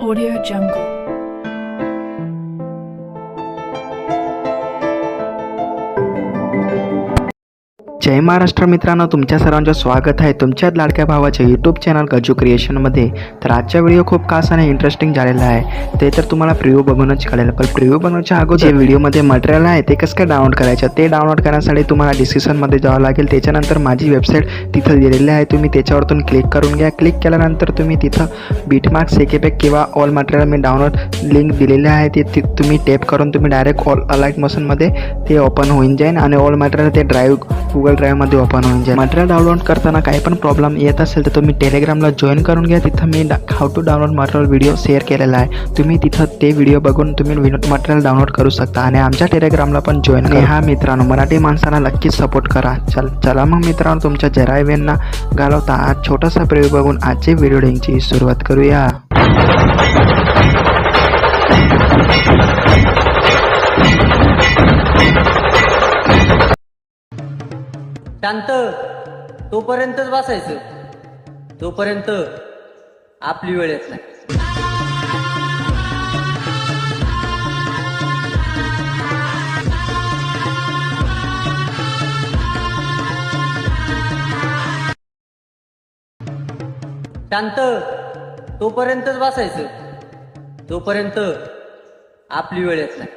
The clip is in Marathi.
Audio Jungle. जय महाराष्ट्र मित्रांनो तुमच्या सर्वांचं स्वागत आहे तुमच्याच लाडक्या भावाच्या यूट्यूब चॅनल गजू क्रिएशनमध्ये तर आजचा व्हिडिओ खूप खास आणि इंटरेस्टिंग झालेला आहे. ते तर तुम्हाला प्रिव्ह्यू बघूनच कळेल पण प्रिव्ह्यू बनवण्याच्या अगोदर जे व्हिडिओमध्ये मटेरियल आहे ते कसं काय डाउनलोड करायचं? ते डाउनलोड करण्यासाठी तुम्हाला डिस्क्रिप्शनमध्ये जावं लागेल. त्याच्यानंतर माझी वेबसाईट तिथं दिलेली आहे तुम्ही त्याच्यावरतून क्लिक करून घ्या. क्लिक केल्यानंतर तुम्ही तिथं बीटमार्क सेकेपॅक किंवा ऑल मटेरियल मी डाउनलोड लिंक दिलेली आहे. ते तुम्ही टॅप करून तुम्ही डायरेक्ट ऑल अलाइट मशीनमध्ये ते ओपन होऊन जाईल आणि ऑल मटेरियल ते ड्राईव्ह गुगल ड्राईव्हमध्ये ओपन होऊन जाईल. मटेरियल डाउनलोड करताना काही पण प्रॉब्लेम येत असेल तर तुम्ही टेलिग्रामला जॉईन करून घ्या. तिथं मी how to download material video share केलेला आहे. तुम्ही तिथं ते व्हिडिओ बघून तुम्ही मटेरियल डाउनलोड करू शकता. आणि आमच्या टेलिग्रामला पण जॉईन करा. हा मित्रांनो मराठी माणसांना नक्कीच सपोर्ट करा. चल चला मग मित्रांनो तुमच्या जरायवेंना घालवता. आज छोटासा प्रयोग बघून आजची व्हिडिओ सुरुवात करूया. शांत. तोपर्यंतच बसायचं. तोपर्यंत आपली वेळ येत नाही. शांत. तोपर्यंतच बसायचं. तोपर्यंत आपली वेळ येत नाही.